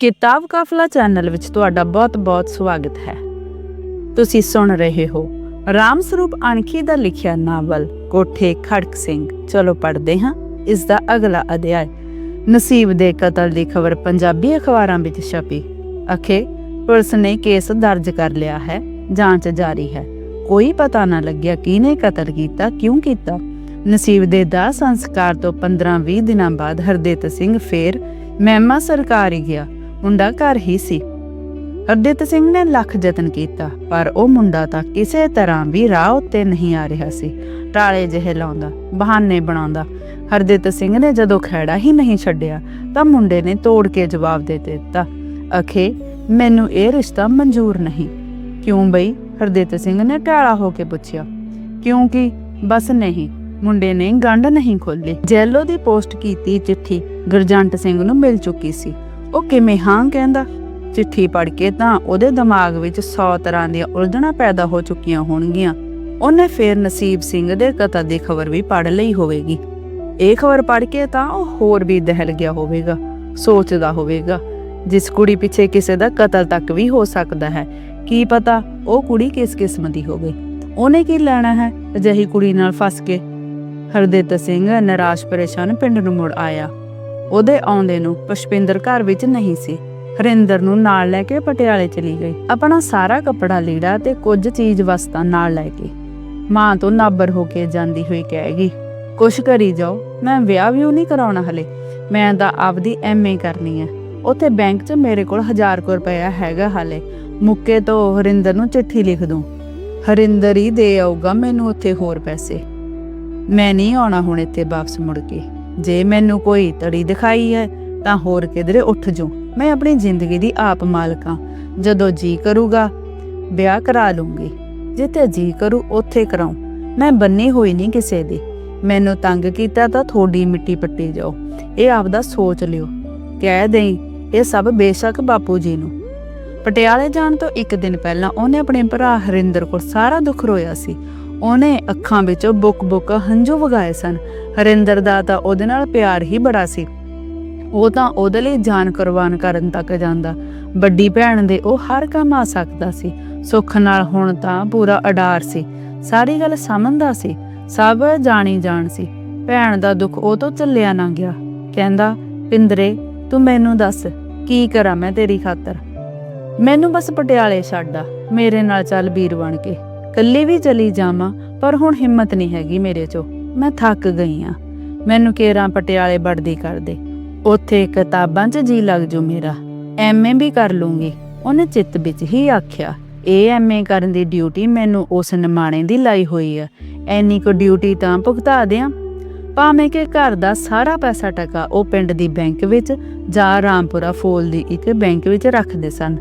ਕਿਤਾਬ ਕਾਫਲਾ ਚੈਨਲ ਵਿੱਚ ਤੁਹਾਡਾ ਬਹੁਤ-ਬਹੁਤ ਸਵਾਗਤ ਹੈ। ਤੁਸੀਂ ਸੁਣ ਰਹੇ ਹੋ ਰਾਮ ਸਰੂਪ ਅਣਖੀ ਦਾ ਲਿਖਿਆ ਨਾਵਲ ਕੋਠੇ ਖੜਕ ਸਿੰਘ। ਚਲੋ ਪੜ੍ਹਦੇ ਹਾਂ ਇਸ ਦਾ ਅਗਲਾ ਅਧਿਆਇ। ਨਸੀਬ ਦੇ ਕਤਲ ਦੀ ਖਬਰ ਪੰਜਾਬੀ ਅਖਬਾਰਾਂ ਵਿੱਚ ਛਪੀ। ਅਖੇ, ਪੁਲਿਸ ਨੇ ਕੇਸ ਦਰਜ ਕਰ ਲਿਆ ਹੈ, ਜਾਂਚ ਜਾਰੀ ਹੈ। ਕੋਈ ਪਤਾ ਨਾ ਲੱਗਿਆ ਕਿਹਨੇ ਕਤਲ ਕੀਤਾ, ਕਿਉਂ ਕੀਤਾ। ਨਸੀਬ ਦੇ ਦਾ ਸੰਸਕਾਰ ਤੋਂ 15-20 ਦਿਨਾਂ ਬਾਅਦ ਹਰਦੇਤ ਸਿੰਘ ਫੇਰ ਮਹਿਮਾ ਸਰਕਾਰ ਹੀ ਗਿਆ। ਮੁੰਡਾ ਘਰ ਹੀ ਸੀ। ਹਰਦਿਤ ਸਿੰਘ ਨੇ ਲੱਖ ਯਤਨ ਕੀਤਾ, ਪਰ ਉਹ ਮੁੰਡਾ ਤਾਂ ਕਿਸੇ ਤਰ੍ਹਾਂ ਵੀ ਰਾਹ ਉੱਤੇ ਨਹੀਂ ਆ ਰਿਹਾ ਸੀ। ਟਾਲੇ ਜਿਹੇ ਲਾਉਂਦਾ, ਬਹਾਨੇ ਬਣਾਉਂਦਾ। ਹਰਦਿਤ ਸਿੰਘ ਨੇ ਜਦੋਂ ਖੈੜਾ ਹੀ ਨਹੀਂ ਛੱਡਿਆ, ਤਾਂ ਮੁੰਡੇ ਨੇ ਤੋੜ ਕੇ ਜਵਾਬ ਦੇ ਦਿੱਤਾ, ਅਖੇ, ਮੈਨੂੰ ਇਹ ਰਿਸ਼ਤਾ ਮਨਜ਼ੂਰ ਨਹੀਂ। ਕਿਉਂ ਬਈ? ਹਰਦਿਤ ਸਿੰਘ ਨੇ ਟਾਲਾ ਹੋ ਕੇ ਪੁੱਛਿਆ। ਕਿਉਂਕਿ ਬਸ ਨਹੀਂ, ਮੁੰਡੇ ਨੇ ਗੰਢ ਨਹੀਂ ਖੋਲੀ ਜੈਲੋ ਦੀ ਪੋਸਟ ਕੀਤੀ ਚਿੱਠੀ, ਗੁਰਜੰਟ ਸਿੰਘ ਨੂੰ ਮਿਲ ਚੁੱਕੀ ਸੀ। ਉਹ ਕਿਵੇਂ ਹਾਂ ਕਹਿੰਦਾ? ਚਿੱਠੀ ਪੜ੍ਹ ਕੇ ਤਾਂ ਉਹਦੇ ਦਿਮਾਗ ਵਿੱਚ 100 ਤਰ੍ਹਾਂ ਦੀਆਂ ਉਲਝਣਾਂ ਪੈਦਾ ਹੋ ਚੁੱਕੀਆਂ ਹੋਣਗੀਆਂ। ਉਹਨੇ ਫੇਰ ਨਸੀਬ ਸਿੰਘ ਦੇ ਕਤਲ ਦੀ ਖਬਰ ਵੀ ਪੜ੍ਹ ਲਈ ਹੋਵੇਗੀ। ਇਹ ਖਬਰ ਪੜ੍ਹ ਕੇ ਤਾਂ ਉਹ ਹੋਰ ਵੀ ਦਹਿਲ ਗਿਆ ਹੋਵੇਗਾ, ਸੋਚਦਾ ਹੋਵੇਗਾ, ਜਿਸ ਕੁੜੀ ਪਿੱਛੇ ਕਿਸੇ ਦਾ ਕਤਲ ਤੱਕ ਵੀ ਹੋ ਸਕਦਾ ਹੈ। ਕੀ ਪਤਾ ਉਹ ਕੁੜੀ ਕਿਸ ਕਿਸਮ ਦੀ ਹੋਵੇ। ਉਹਨੇ ਕੀ ਲੈਣਾ ਹੈ ਅਜਿਹੀ ਕੁੜੀ ਨਾਲ ਫਸ ਕੇ? ਹਰਦੇਤ ਸਿੰਘ ਨਿਰਾਸ਼ ਪਰੇਸ਼ਾਨ ਪਿੰਡ ਨੂੰ ਮੁੜ ਆਇਆ। ਉਹਦੇ ਆਉਂਦੇ ਨੂੰ ਪੁਸ਼ਪਿੰਦਰ ਘਰ ਵਿੱਚ ਨਹੀਂ ਸੀ। ਹਰਿੰਦਰ ਨੂੰ ਨਾਲ ਲੈ ਕੇ ਪਟਿਆਲੇ ਚਲੀ ਗਈ। ਆਪਣਾ ਸਾਰਾ ਕੱਪੜਾ ਲੀੜਾ ਤੇ ਕੁਝ ਚੀਜ਼ ਵਸਤਾਂ ਨਾਲ ਲੈ ਕੇ। ਮਾਂ ਤੋਂ ਨਾਬਰ ਹੋ ਕੇ ਜਾਂਦੀ ਹੋਈ ਕਹੇਗੀ ਕੁਛ ਕਰੀ ਜਾਓ, ਮੈਂ ਵਿਆਹ ਵੀ ਨਹੀਂ ਕਰਾਉਣਾ ਹਲੇ। ਮੈਂ ਤਾਂ ਆਪਦੀ ਐਮਏ ਕਰਨੀ ਹੈ ਉੱਥੇ ਬੈਂਕ 'ਚ ਮੇਰੇ ਕੋਲ 1000 ਕੁ ਰੁਪਇਆ ਹੈਗਾ ਹਾਲੇ। ਮੁੱਕੇ ਤੋਂ ਹਰਿੰਦਰ ਨੂੰ ਚਿੱਠੀ ਲਿਖ ਦੂੰ। ਹਰਿੰਦਰ ਹੀ ਦੇ ਆਊਗਾ ਮੈਨੂੰ ਉੱਥੇ ਹੋਰ ਪੈਸੇ। ਮੈਂ ਨਹੀਂ ਆਉਣਾ ਹੁਣ ਇੱਥੇ ਵਾਪਸ ਮੁੜ ਕੇ। ਜੇ ਮੈਨੂੰ ਕੋਈ ਤੜੀ ਦਿਖਾਈ ਹੈ, ਤਾਂ ਹੋਰ ਕਿਧਰੇ ਉੱਠ ਜੂ ਮੈਂ ਆਪਣੀ ਜ਼ਿੰਦਗੀ ਦੀ ਆਪ ਮਾਲਕਾਂ ਜਦੋਂ ਜੀ ਕਰੂਗਾ, ਵਿਆਹ ਕਰਾ ਲੂੰਗੀ। ਜਿੱਥੇ ਜੀ ਕਰੂ, ਉੱਥੇ ਕਰਾਉ। ਮੈਂ ਬੰਨੀ ਹੋਈ ਨਹੀਂ ਕਿਸੇ ਦੀ। ਮੈਨੂੰ ਤੰਗ ਕੀਤਾ ਤਾਂ ਥੋੜੀ ਮਿੱਟੀ ਪੱਟੀ ਜਾਓ। ਇਹ ਆਪਦਾ ਸੋਚ ਲਿਓ। ਕਹਿ ਦੇਈ, ਇਹ ਸਭ ਬੇਸ਼ੱਕ ਬਾਪੂ ਜੀ ਨੂੰ। ਪਟਿਆਲੇ ਜਾਣ ਤੋਂ ਇੱਕ ਦਿਨ ਪਹਿਲਾਂ ਉਹਨੇ ਆਪਣੇ ਭਰਾ ਹਰਿੰਦਰ ਕੋਲ ਸਾਰਾ ਦੁੱਖ ਰੋਇਆ ਸੀ। ਉਹਨੇ ਅੱਖਾਂ ਵਿੱਚੋਂ ਬੁੱਕ-ਬੁੱਕ ਹੰਝੂ ਵਗਾਏ ਸਨ। ਹਰਿੰਦਰ ਦਾ ਤਾਂ ਉਹਦੇ ਨਾਲ ਪਿਆਰ ਹੀ ਬੜਾ ਸੀ। ਉਹ ਤਾਂ ਉਹਦੇ ਲਈ ਜਾਨ ਕੁਰਬਾਨ ਕਰਨ ਤੱਕ ਜਾਂਦਾ। ਵੱਡੀ ਭੈਣ ਦੇ ਉਹ ਹਰ ਕੰਮ ਆ ਸਕਦਾ ਸੀ। ਸੁੱਖ ਨਾਲ ਹੁਣ ਤਾਂ ਪੂਰਾ ਅਡਾਰ ਸੀ। ਸਾਰੀ ਗੱਲ ਸਮਝਦਾ ਸੀ। ਸਭ ਜਾਣੀ ਜਾਣ ਸੀ। ਭੈਣ ਦਾ ਦੁੱਖ ਉਹ ਤੋਂ ਚੱਲਿਆ ਨਾ ਗਿਆ। ਕਹਿੰਦਾ, ਪਿੰਦਰੇ, ਤੂੰ ਮੈਨੂੰ ਦੱਸ, ਕੀ ਕਰਾਂ ਮੈਂ ਤੇਰੀ ਖਾਤਰ? ਮੈਨੂੰ ਬਸ ਪਟਿਆਲੇ ਛੱਡ ਮੇਰੇ ਨਾਲ ਚੱਲ ਵੀਰ ਬਣ ਕੇ। ਕੱਲੀ ਵੀ ਚਲੀ ਜਾਵਾਂ, ਪਰ ਹੁਣ ਹਿੰਮਤ ਨਹੀਂ ਹੈਗੀ ਮੇਰੇ 'ਚੋਂ। ਮੈਂ ਥੱਕ ਗਈ ਆ। ਮੈਨੂੰ ਕੇਰਾਂ ਪਟਿਆਲੇ ਵੜਦੀ ਕਰ ਦੇ। ਉੱਥੇ ਕਿਤਾਬਾਂ 'ਚ ਜੀ ਲੱਗ ਜੂ ਮੇਰਾ। ਐਮਏ ਵੀ ਕਰ ਲੂੰਗੀ। ਉਹਨੇ ਚਿੱਤ ਵਿੱਚ ਹੀ ਆਖਿਆ, ਇਹ ਐਮਏ ਕਰਨ ਦੀ ਡਿਊਟੀ ਮੈਨੂੰ ਉਸ ਨਿਮਾਣੇ ਦੀ ਲਾਈ ਹੋਈ ਆ। ਐਨੀ ਕੋ ਡਿਊਟੀ ਤਾਂ ਭੁਗਤਾ ਦਿਆਂ। ਭਾਵੇਂ ਕਿ ਘਰ ਦਾ ਸਾਰਾ ਪੈਸਾ ਟਕਾ ਉਹ ਪਿੰਡ ਦੀ ਬੈਂਕ ਵਿੱਚ ਜਾਂ ਰਾਮਪੁਰਾ ਫੋਲ ਦੀ ਇੱਕ ਬੈਂਕ ਵਿੱਚ ਰੱਖਦੇ ਸਨ।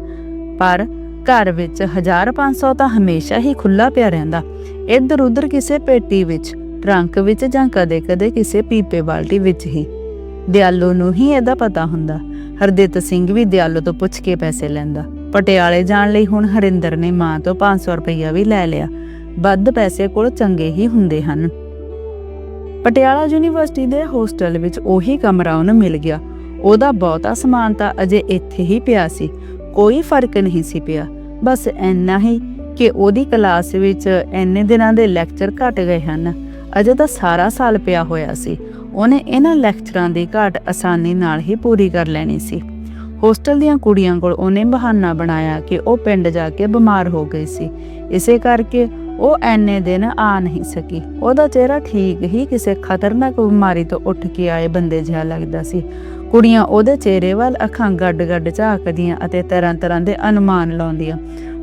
ਪਰ ਘਰ ਵਿੱਚ 1500 ਤਾਂ ਹਮੇਸ਼ਾ ਹੀ ਖੁੱਲਾ ਪਿਆ ਰਹਿੰਦਾ। ਇੱਧਰ ਉੱਧਰ ਕਿਸੇ ਪੇਟੀ ਵਿੱਚ, ਟਰੰਕ ਵਿੱਚ ਜਾਂ ਕਦੇ-ਕਦੇ ਕਿਸੇ ਪੀਪੇ ਬਾਲਟੀ ਵਿੱਚ ਹੀ। ਦਿਆਲੋ ਨੂੰ ਹੀ ਇਹਦਾ ਪਤਾ ਹੁੰਦਾ। ਹਰਦੇਤ ਸਿੰਘ ਵੀ ਦਿਆਲੋ ਤੋਂ ਪੁੱਛ ਕੇ ਪੈਸੇ ਲੈਂਦਾ। ਪਟਿਆਲੇ ਜਾਣ ਲਈ ਹੁਣ ਹਰਿੰਦਰ ਨੇ ਮਾਂ ਤੋਂ 500 ਰੁਪਈਆ ਵੀ ਲੈ ਲਿਆ। ਵੱਧ ਪੈਸੇ ਕੋਲ ਚੰਗੇ ਹੀ ਹੁੰਦੇ ਹਨ। ਪਟਿਆਲਾ ਯੂਨੀਵਰਸਿਟੀ ਦੇ ਹੋਸਟਲ ਵਿੱਚ ਉਹੀ ਕਮਰਾ ਉਹਨੂੰ ਮਿਲ ਗਿਆ। ਉਹਦਾ ਬਹੁਤਾ ਸਮਾਨ ਤਾਂ ਅਜੇ ਇੱਥੇ ਹੀ ਪਿਆ ਸੀ। ਕੋਈ ਫ਼ਰਕ ਨਹੀਂ ਸੀ ਪਿਆ। ਬਸ ਇੰਨਾ ਹੀ ਕਿ ਉਹਦੀ ਕਲਾਸ ਵਿੱਚ ਇੰਨੇ ਦਿਨਾਂ ਦੇ ਲੈਕਚਰ ਘਟ ਗਏ ਹਨ। ਅਜੇ ਤਾਂ ਸਾਰਾ ਸਾਲ ਪਿਆ ਹੋਇਆ ਸੀ। ਉਹਨੇ ਇਹਨਾਂ ਲੈਕਚਰਾਂ ਦੀ ਘਾਟ ਆਸਾਨੀ ਨਾਲ ਹੀ ਪੂਰੀ ਕਰ ਲੈਣੀ ਸੀ। ਹੋਸਟਲ ਦੀਆਂ ਕੁੜੀਆਂ ਕੋਲ ਉਹਨੇ ਬਹਾਨਾ ਬਣਾਇਆ ਕਿ ਉਹ ਪਿੰਡ ਜਾ ਕੇ ਬਿਮਾਰ ਹੋ ਗਈ ਸੀ। ਇਸੇ ਕਰਕੇ ਉਹ ਐਨੇ ਦਿਨ ਆ ਨਹੀਂ ਸਕੀ। ਉਹਦਾ ਚਿਹਰਾ ਠੀਕ ਹੀ ਕਿਸੇ ਖਤਰਨਾਕ ਬਿਮਾਰੀ ਤੋਂ ਉੱਠ ਕੇ ਆਏ ਬੰਦੇ ਜਿਹਾ ਲੱਗਦਾ ਸੀ। ਕੁੜੀਆਂ ਉਹਦੇ ਚਿਹਰੇ ਵੱਲ ਅੱਖਾਂ ਗੱਡ-ਗੱਡ ਝਾਕਦੀਆਂ ਅਤੇ ਤਰ੍ਹਾਂ-ਤਰ੍ਹਾਂ ਦੇ ਅਨੁਮਾਨ ਲਾਉਂਦੀਆਂ।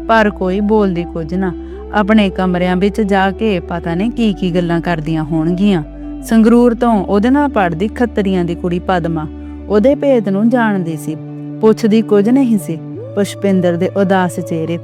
ਪਰ ਕੋਈ ਬੋਲਦੀ ਕੁਝ ਨਾ। ਆਪਣੇ ਕਮਰਿਆਂ ਵਿੱਚ ਜਾ ਕੇ ਪਤਾ ਨਹੀਂ ਕੀ ਕੀ ਗੱਲਾਂ ਕਰਦੀਆਂ ਹੋਣਗੀਆਂ। ਸੰਗਰੂਰ ਤੋਂ ਉਹਦੇ ਨਾਲ ਪੜਦੀ ਖੱਤਰੀਆਂ ਦੀ ਕੁੜੀ ਪਦਮਾ। ਉਹਦੇ ਭੇਦ ਨੂੰ ਜਾਣਦੀ ਸੀ। ਪੁੱਛਦੀ ਕੁਝ ਨਹੀਂ ਸੀ। ਪੁਸ਼ਪਿੰਦਰ ਦੇ ਉਦਾਸ ਚਿਹਰੇ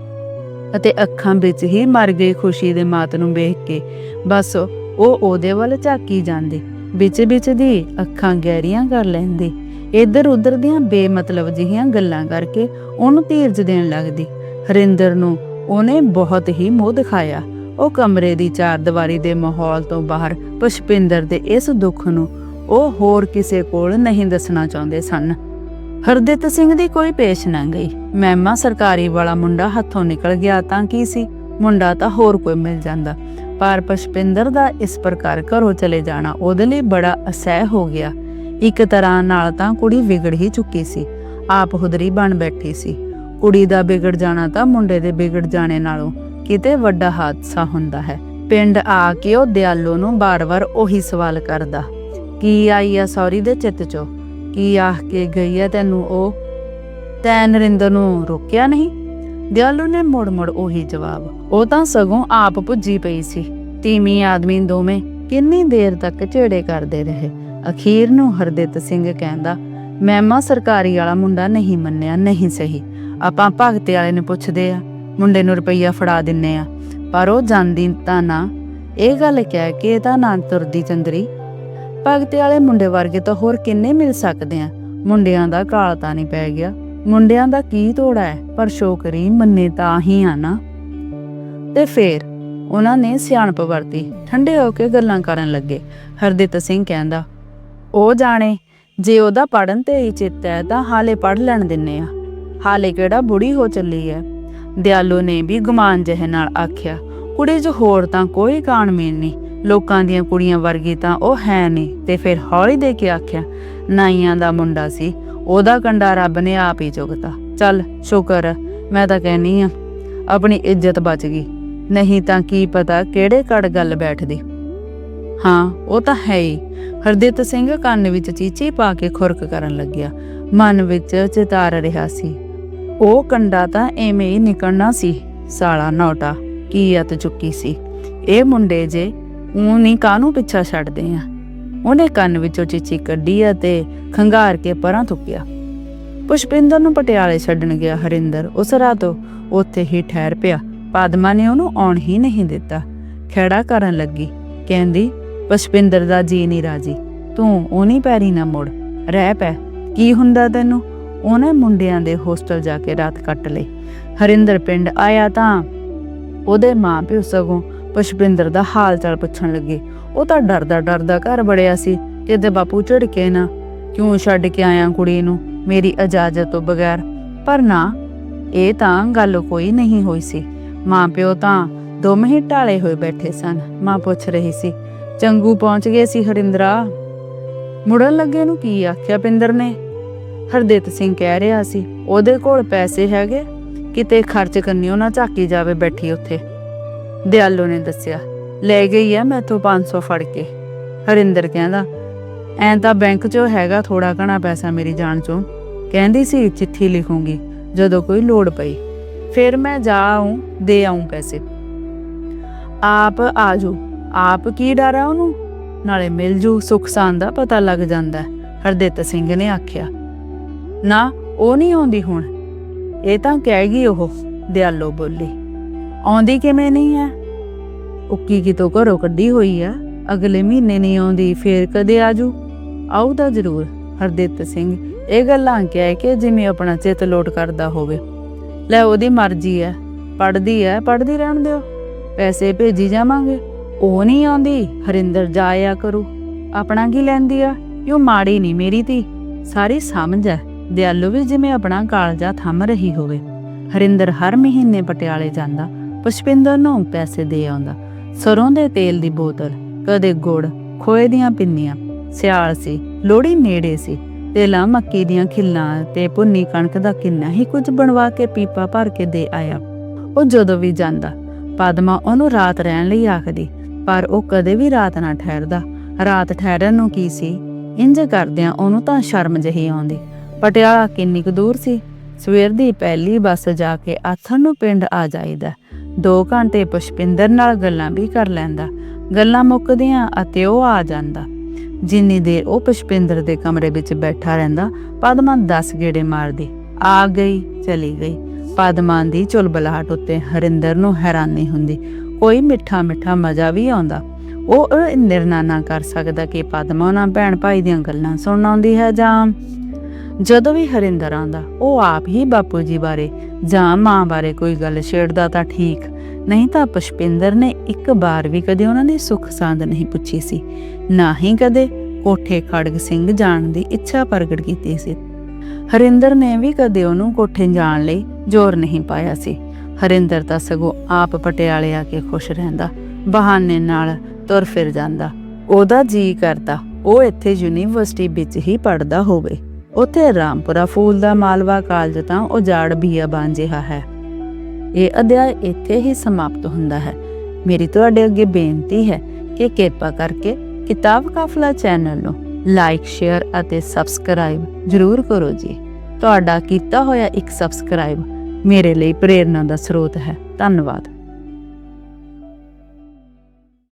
ਅਤੇ ਅੱਖਾਂ ਵਿੱਚ ਹੀ ਮਰ ਗਈ ਖੁਸ਼ੀ ਦੇ ਮਾਤ ਨੂੰ ਵੇਖ ਕੇ। ਬਸ ਉਹ ਉਹਦੇ ਵੱਲ ਝਾਕੀ ਜਾਂਦੀ। ਵਿੱਚ ਵਿੱਚ ਦੀ ਅੱਖਾਂ ਗਹਿਰੀਆਂ ਕਰ ਲੈਂਦੀ। ਇੱਧਰ ਉੱਧਰ ਦੀਆਂ ਬੇਮਤਲਬ ਜਿਹੀਆਂ ਗੱਲਾਂ ਕਰਕੇ ਉਹਨੂੰ ਧੀਰਜ ਦੇਣ ਲੱਗਦੀ। ਹਰਿੰਦਰ ਨੂੰ ਉਹਨੇ ਬਹੁਤ ਹੀ ਮੋਹ ਦਿਖਾਇਆ। ਉਹ ਕਮਰੇ ਦੀ ਚਾਰ ਦੀਵਾਰੀ ਦੇ ਮਾਹੌਲ ਤੋਂ ਬਾਹਰ ਪੁਸ਼ਪਿੰਦਰ ਦੇ ਇਸ ਦੁੱਖ ਨੂੰ ਉਹ ਹੋਰ ਕਿਸੇ ਕੋਲ ਨਹੀਂ ਦੱਸਣਾ ਚਾਹੁੰਦੇ ਸਨ। ਹਰਦਿੱਤ ਸਿੰਘ ਦੀ ਕੋਈ ਪੇਸ਼ ਨਾ ਗਈ। ਮੈਮਾ ਸਰਕਾਰੀ ਵਾਲਾ ਮੁੰਡਾ ਹੱਥੋਂ ਨਿਕਲ ਗਿਆ ਤਾਂ ਕੀ ਸੀ? ਮੁੰਡਾ ਤਾਂ ਹੋਰ ਕੋਈ ਮਿਲ ਜਾਂਦਾ। ਪਰ ਪਸ਼ਪਿੰਦਰ ਦਾ ਇਸ ਪ੍ਰਕਾਰ ਘਰੋਂ ਚਲੇ ਜਾਣਾ ਉਹਦੇ ਲਈ ਬੜਾ ਅਸਹਿ ਹੋ ਗਿਆ। ਇੱਕ ਤਰ੍ਹਾਂ ਨਾਲ ਤਾਂ ਕੁੜੀ ਵਿਗੜ ਹੀ ਚੁੱਕੀ ਸੀ। ਆਪ ਹੁਦਰੀ ਬਣ ਬੈਠੀ ਸੀ। ਕੁੜੀ ਦਾ ਵਿਗੜ ਜਾਣਾ ਤਾਂ ਮੁੰਡੇ ਦੇ ਵਿਗੜ ਜਾਣੇ ਨਾਲੋਂ ਕਿਤੇ ਵੱਡਾ ਹਾਦਸਾ ਹੁੰਦਾ ਹੈ। ਪਿੰਡ ਆ ਕੇ ਉਹ ਦਿਆਲੋ ਨੂੰ ਬਾਰ-ਬਾਰ ਉਹੀ ਸਵਾਲ ਕਰਦਾ, ਕੀ ਆਈ ਆ ਸੌਰੀ ਦੇ ਚਿੱਤ ਚੋਂ? ਕੀ ਆਖ ਕੇ ਗਈ ਆ ਤੈਨੂੰ ਉਹ? ਤੈਂ ਨਰਿੰਦਰ ਨੂੰ ਰੋਕਿਆ ਨਹੀਂ? ਦਿਆਲੂ ਨੇ ਮੁੜ-ਮੁੜ ਉਹੀ ਜਵਾਬ, ਉਹ ਤਾਂ ਸਗੋਂ ਆਪ ਪੁੱਜੀ ਪਈ ਸੀ। ਤੀਵੀਂ ਆਦਮੀ ਦੋਵੇਂ ਕਿੰਨੀ ਦੇਰ ਤੱਕ ਝੇੜੇ ਕਰਦੇ ਰਹੇ। ਅਖੀਰ ਨੂੰ ਹਰਦਿਤ ਸਿੰਘ ਕਹਿੰਦਾ ਮੈਮਾ ਸਰਕਾਰੀ ਵਾਲਾ ਮੁੰਡਾ ਨਹੀਂ ਮੰਨਿਆ, ਨਹੀਂ ਸਹੀ। ਆਪਾਂ ਭਗਤੇ ਵਾਲੇ ਨੂੰ ਪੁੱਛਦੇ ਆ, ਮੁੰਡੇ ਨੂੰ ਰੁਪਈਆ ਫੜਾ ਦਿੰਨੇ ਆ। ਪਰ ਉਹ ਜਾਂਦੀ ਤਾਂ ਨਾ, ਇਹ ਗੱਲ ਕਹਿ ਕੇ ਇਹ ਤਾਂ ਨਾ ਤੁਰਦੀ ਚੰਦਰੀ। ਭਗਤੇ ਵਾਲੇ ਮੁੰਡੇ ਵਰਗੇ ਤਾਂ ਹੋਰ ਕਿੰਨੇ ਮਿਲ ਸਕਦੇ ਆ? ਮੁੰਡਿਆਂ ਦਾ ਕਾਲ ਤਾਂ ਨਹੀਂ ਪੈ ਗਿਆ। ਮੁੰਡਿਆਂ ਦਾ ਕੀ ਤੋੜਾ ਹੈ? ਪਰ ਸ਼ੋਕਰੀ ਮੰਨੇ ਤਾਂ ਹੀ ਆ ਨਾ। ਤੇ ਫੇਰ ਉਹਨਾਂ ਨੇ ਸਿਆਣਪ ਵਰਤੀ। ਠੰਡੇ ਹੋ ਕੇ ਗੱਲਾਂ ਕਰਨ ਲੱਗੇ। ਹਰਦਿੱਤ ਸਿੰਘ ਕਹਿੰਦਾ ਉਹ ਜਾਣੇ, ਜੇ ਉਹਦਾ ਪੜਨ ਤੇ ਹੀ ਚਿੱਤ ਹੈ ਤਾਂ ਹਾਲੇ ਪੜ ਲੈਣ ਦਿੰਨੇ ਆ। ਹਾਲੇ ਕਿਹੜਾ ਬੁੜੀ ਹੋ ਚੱਲੀ ਹੈ? ਦਿਆਲੋ ਨੇ ਵੀ ਗੁਮਾਨ ਜਿਹੇ ਨਾਲ ਆਖਿਆ, ਕੁੜੀ ਜੋ ਹੋਰ ਤਾਂ ਕੋਈ ਕਾਣਮੀਨ ਨਹੀਂ, ਲੋਕਾਂ ਦੀਆਂ ਕੁੜੀਆਂ ਵਰਗੀ ਤਾਂ ਉਹ ਹੈ ਨਹੀਂ, ਤੇ ਫਿਰ ਹੌਲੀ ਦੇ ਕੇ ਆਖਿਆ, ਨਾਈਆਂ ਦਾ ਮੁੰਡਾ ਸੀ, ਉਹਦਾ ਕੰਡਾ ਰੱਬ ਨੇ ਆਪ ਹੀ ਚੁਗਤਾ। ਚੱਲ, ਸ਼ੁਕਰ ਮੈਂ ਤਾਂ ਕਹਿਨੀ ਆ, ਆਪਣੀ ਇੱਜ਼ਤ ਬਚ ਗਈ, ਨਹੀਂ ਤਾਂ ਕੀ ਪਤਾ ਕਿਹੜੇ ਕੜ ਗੱਲ ਬੈਠਦੀ। ਹਾਂ, ਉਹ ਤਾਂ ਹੈ ਹੀ। ਹਰਦਿੱਤ ਸਿੰਘ ਕੰਨ ਵਿੱਚ ਚੀਚੀ ਪਾ ਕੇ ਖੁਰਕ ਕਰਨ ਲੱਗਿਆ। ਮਨ ਵਿੱਚ ਚਿਤਾਰ ਰਿਹਾ ਸੀ। ਉਹ ਕੰਡਾ ਤਾਂ ਐਵੇਂ ਹੀ ਨਿਕਲਣਾ ਸੀ, ਸਾਲਾ ਨੋਟਾ, ਕੀ ਅਤ ਚੁੱਕੀ ਸੀ। ਇਹ ਮੁੰਡੇ ਜੇ ਉਹ ਨਹੀਂ ਕਾਹਨੂੰ ਪਿੱਛਾ ਛੱਡਦੇ ਆ? ਉਹਨੇ ਕੰਨ ਵਿੱਚੋਂ ਚੀਚੀ ਕੱਢੀ ਅਤੇ ਖੰਗਾਰ ਕੇ ਪਰਾਂ ਥੁੱਕਿਆ। ਪੁਸ਼ਪਿੰਦਰ ਨੂੰ ਪਟਿਆਲੇ ਛੱਡਣ ਗਿਆ ਹਰਿੰਦਰ। ਉਸ ਰਾਤ ਉਹ ਉੱਥੇ ਹੀ ਠਹਿਰ ਪਿਆ। ਪਾਦਮਾ ਨੇ ਉਹਨੂੰ ਆਉਣ ਹੀ ਨਹੀਂ ਦਿੱਤਾ। ਖੇੜਾ ਕਰਨ ਲੱਗੀ। ਕਹਿੰਦੀ ਪੁਸ਼ਪਿੰਦਰ ਦਾ ਜੀ ਨਹੀਂ ਰਾਜੀ। ਤੂੰ ਉਹਨੀ ਪੈਰੀ ਨਾ ਮੁੜ। ਰਹਿ ਪੈ, ਕੀ ਹੁੰਦਾ ਤੈਨੂੰ? ਉਹਨੇ ਮੁੰਡਿਆਂ ਦੇ ਹੋਸਟਲ ਜਾ ਕੇ ਰਾਤ ਕੱਟ ਲਈ। ਹਰਿੰਦਰ ਪਿੰਡ ਆਇਆ ਤਾਂ ਉਹਦੇ ਮਾਂ ਪਿਓ ਸਗੋਂ ਪੁਸ਼ਪਿੰਦਰ ਦਾ ਹਾਲ ਚਾਲ ਪੁੱਛਣ ਲੱਗੇ। ਉਹ ਤਾਂ ਡਰਦਾ ਡਰਦਾ ਘਰ ਬੜਿਆ ਸੀ। ਕਿਤੇ ਬਾਪੂ ਝੜਕੇ ਨਾ, ਕਿਉਂ ਛੱਡ ਕੇ ਆਇਆ ਕੁੜੀ ਨੂੰ? ਮੇਰੀ ਇਜਾਜ਼ਤ ਤੋਂ ਬਗੈਰ। ਪਰ ਨਾ, ਇਹ ਤਾਂ ਗੱਲ ਕੋਈ ਨਹੀਂ ਹੋਈ ਸੀ। ਮਾਂ ਪਿਓ ਤਾਂ ਦੋਵੇਂ ਹੀ ਢਾਲੇ ਹੋਏ ਬੈਠੇ ਸਨ। ਮਾਂ ਪੁੱਛ ਰਹੀ ਸੀ ਚੰਗੂ ਪਹੁੰਚ ਗਏ ਸੀ ਹਰਿੰਦਰਾ। ਮੁੜਨ ਲੱਗੇ ਨੂੰ ਕੀ ਆਖਿਆ ਪਿੰਦਰ ਨੇ? ਹਰਦਿੱਤ ਸਿੰਘ ਕਹਿ ਰਿਹਾ ਸੀ, ਉਹਦੇ ਕੋਲ ਪੈਸੇ ਹੈਗੇ, ਕਿਤੇ ਖਰਚ ਕਰਨੀ ਉਹਨਾਂ ਝਾਕੀ ਜਾਵੇ ਬੈਠੀ ਉੱਥੇ। ਦਿਆਲੋ ਨੇ ਦੱਸਿਆ, ਲੈ ਗਈ ਆ ਮੈਂ ਮੈਥੋਂ 500 ਫੜ ਕੇ। ਹਰਿੰਦਰ ਕਹਿੰਦਾ, ਐਂ ਤਾਂ ਬੈਂਕ 'ਚੋਂ ਹੈਗਾ ਥੋੜਾ ਘਣਾ ਪੈਸਾ ਮੇਰੀ ਜਾਨ 'ਚੋਂ। ਕਹਿੰਦੀ ਸੀ, ਚਿੱਠੀ ਲਿਖੂੰਗੀ, ਜਦੋਂ ਕੋਈ ਲੋੜ ਪਈ। ਫਿਰ ਮੈਂ ਜਾ ਆਊਂ, ਦੇ ਆਊਂ ਪੈਸੇ। ਆਪ ਆਜੋ ਆਪ ਕੀ ਡਰ ਆ ਉਹਨੂੰ? ਨਾਲੇ ਮਿਲ ਜੂ ਸੁੱਖ ਦਾ ਪਤਾ ਲੱਗ ਜਾਂਦਾ ਹੈ, ਸਿੰਘ ਨੇ ਆਖਿਆ ਨਾ ਉਹ ਨਹੀਂ ਆਉਂਦੀ ਹੁਣ। ਇਹ ਤਾਂ ਕਹਿ ਗਈ ਉਹ ਦਿਆਲੋ ਬੋਲੀ। ਆਉਂਦੀ ਕਿਵੇਂ ਨਹੀਂ ਹੈ? ਉੱਕੀ ਕਿਤੋਂ ਘਰੋਂ ਕੱਢੀ ਹੋਈ ਆ ਅਗਲੇ ਮਹੀਨੇ ਨਹੀਂ ਆਉਂਦੀ ਫੇਰ ਕਦੇ ਆਜੂ? ਆਊ ਤਾਂ ਜ਼ਰੂਰ। ਹਰਦਿੱਤ ਸਿੰਘ ਇਹ ਗੱਲਾਂ ਕਹਿ ਕੇ ਜਿਵੇਂ ਆਪਣਾ ਚਿੱਤ ਲੋਟ ਕਰਦਾ ਹੋਵੇ। ਲੈ ਉਹਦੀ ਮਰਜ਼ੀ ਹੈ। ਪੜਦੀ ਹੈ ਪੜਦੀ ਰਹਿਣ ਦਿਓ। ਪੈਸੇ ਭੇਜੀ ਜਾਵਾਂਗੇ। ਉਹ ਨਹੀਂ ਆਉਂਦੀ? ਹਰਿੰਦਰ ਜਾਇਆ ਕਰੂ। ਆਪਣਾ ਕੀ ਲੈਂਦੀ ਆ? ਯੋ ਮਾੜੀ ਨਹੀਂ ਮੇਰੀ ਧੀ। ਸਾਰੀ ਸਮਝ ਹੈ ਦਿਆਲੂ ਵੀ ਜਿਵੇਂ ਆਪਣਾ ਕਾਲਜਾ ਥੰਮ ਰਹੀ ਹੋਵੇ। ਹਰਿੰਦਰ ਹਰ ਮਹੀਨੇ ਪਟਿਆਲੇ ਜਾਂਦਾ। ਪੁਸ਼ਪਿੰਦਰ ਨੂੰ ਪੈਸੇ ਦੇ ਆਉਂਦਾ। ਸਰੋਂ ਦੇ ਤੇਲ ਦੀ ਬੋਤਲ, ਕਦੇ ਗੁੜ, ਖੋਏ ਦੀਆਂ ਪਿੰਨੀਆਂ। ਸਿਆਲ ਸੀ ਲੋੜੀ ਨੇੜੇ ਸੀ। ਤੇਲਾਂ ਮੱਕੀ ਦੀਆਂ ਖਿੱਲਾਂ ਤੇ ਪੁੰਨੀ ਕਣਕ ਦਾ ਕਿੰਨਾ ਹੀ ਕੁਝ ਬਣਵਾ ਕੇ ਪੀਪਾ ਭਰ ਕੇ ਦੇ ਆਇਆ। ਉਹ ਜਦੋਂ ਵੀ ਜਾਂਦਾ। ਪਦਮਾ ਉਹਨੂੰ ਰਾਤ ਰਹਿਣ ਲਈ ਆਖਦੀ। ਪਰ ਉਹ ਕਦੇ ਵੀ ਰਾਤ ਨਾ ਠਹਿਰਦਾ। ਰਾਤ ਠਹਿਰਨ ਨੂੰ ਕੀ ਸੀ? ਇੰਜ ਕਰਦਿਆਂ ਉਹਨੂੰ ਤਾਂ ਸ਼ਰਮ ਜਹੀ ਆਉਂਦੀ। ਪਟਿਆਲਾ ਕਿੰਨੀ ਕੁ ਦੂਰ ਸੀ? ਸਵੇਰ ਦੀ ਪਹਿਲੀ ਬੱਸ ਜਾ ਕੇ ਆਥਣ ਨੂੰ ਪਿੰਡ ਆ ਜਾਈਦਾ। 2 ਘੰਟੇ ਪੁਸ਼ਪਿੰਦਰ ਨਾਲ ਗੱਲਾਂ ਵੀ ਕਰ ਲੈਂਦਾ। ਗੱਲਾਂ ਮੁੱਕਦੀਆਂ ਅਤੇ ਉਹ ਆ ਜਾਂਦਾ। ਜਿੰਨੀ ਦੇਰ ਉਹ ਪੁਸ਼ਪਿੰਦਰ ਦੇ ਕਮਰੇ ਵਿੱਚ ਬੈਠਾ ਰਹਿੰਦਾ ਪਦਮਾ 10 ਗੇੜੇ ਮਾਰਦੀ, ਆ ਗਈ, ਚਲੀ ਗਈ। ਪਦਮਾਂ ਦੀ ਚੁਲਬਲਾਹਟ ਉੱਤੇ ਹਰਿੰਦਰ ਨੂੰ ਹੈਰਾਨੀ ਹੁੰਦੀ। ਕੋਈ ਮਿੱਠਾ ਮਿੱਠਾ ਮਜ਼ਾ ਵੀ ਆਉਂਦਾ। ਉਹ ਨਿਰਣਾ ਨਾ ਕਰ ਸਕਦਾ ਕਿ ਪਦਮਾ ਉਹਨਾਂ ਭੈਣ ਭਾਈ ਦੀਆਂ ਗੱਲਾਂ ਸੁਣਨ ਆਉਂਦੀ ਹੈ ਜਾਂ ਜਦੋਂ ਵੀ ਹਰਿੰਦਰ ਆਉਂਦਾ, ਉਹ ਆਪ ਹੀ ਬਾਪੂ ਜੀ ਬਾਰੇ ਜਾਂ ਮਾਂ ਬਾਰੇ ਕੋਈ ਗੱਲ ਛੇੜਦਾ ਤਾਂ ਠੀਕ। ਨਹੀਂ ਤਾਂ ਪੁਸ਼ਪਿੰਦਰ ਨੇ ਇੱਕ ਵਾਰ ਵੀ ਕਦੇ ਉਹਨਾਂ ਦੀ ਸੁੱਖ ਸਾਂਦ ਨਹੀਂ ਪੁੱਛੀ ਸੀ। ਨਾ ਹੀ ਕਦੇ ਕੋਠੇ ਖੜਗ ਸਿੰਘ ਜਾਣ ਦੀ ਇੱਛਾ ਪ੍ਰਗਟ ਕੀਤੀ ਸੀ। ਹਰਿੰਦਰ ਨੇ ਵੀ ਕਦੇ ਉਹਨੂੰ ਕੋਠੇ ਜਾਣ ਲਈ ਜ਼ੋਰ ਨਹੀਂ ਪਾਇਆ ਸੀ। ਹਰਿੰਦਰ ਤਾਂ ਸਗੋਂ ਆਪ ਪਟਿਆਲੇ ਆ ਕੇ ਖੁਸ਼ ਰਹਿੰਦਾ, ਬਹਾਨੇ ਨਾਲ ਤੁਰ ਫਿਰ ਜਾਂਦਾ। ਉਹਦਾ ਜੀ ਕਰਦਾ, ਉਹ ਇੱਥੇ ਯੂਨੀਵਰਸਿਟੀ ਵਿੱਚ ਹੀ ਪੜਦਾ ਹੋਵੇ। ਉੱਥੇ ਰਾਮਪੁਰਾ ਫੂਲ ਦਾ ਮਾਲਵਾ ਕਾਲਜ ਤਾਂ ਉਜਾੜ ਬੀਆਬਾਨ ਜਿਹਾ ਹੈ। ਇਹ ਅਧਿਆਇ ਇੱਥੇ ਹੀ ਸਮਾਪਤ ਹੁੰਦਾ ਹੈ। ਮੇਰੀ ਤੁਹਾਡੇ ਅੱਗੇ ਬੇਨਤੀ ਹੈ ਕਿ ਕਿਰਪਾ ਕਰਕੇ ਕਿਤਾਬ ਕਾਫਲਾ ਚੈਨਲ ਨੂੰ ਲਾਈਕ, ਸ਼ੇਅਰ ਅਤੇ ਸਬਸਕ੍ਰਾਈਬ ਜ਼ਰੂਰ ਕਰੋ ਜੀ। ਤੁਹਾਡਾ ਕੀਤਾ ਹੋਇਆ ਇੱਕ ਸਬਸਕ੍ਰਾਈਬ ਮੇਰੇ ਲਈ ਪ੍ਰੇਰਨਾ ਦਾ ਸਰੋਤ ਹੈ। ਧੰਨਵਾਦ।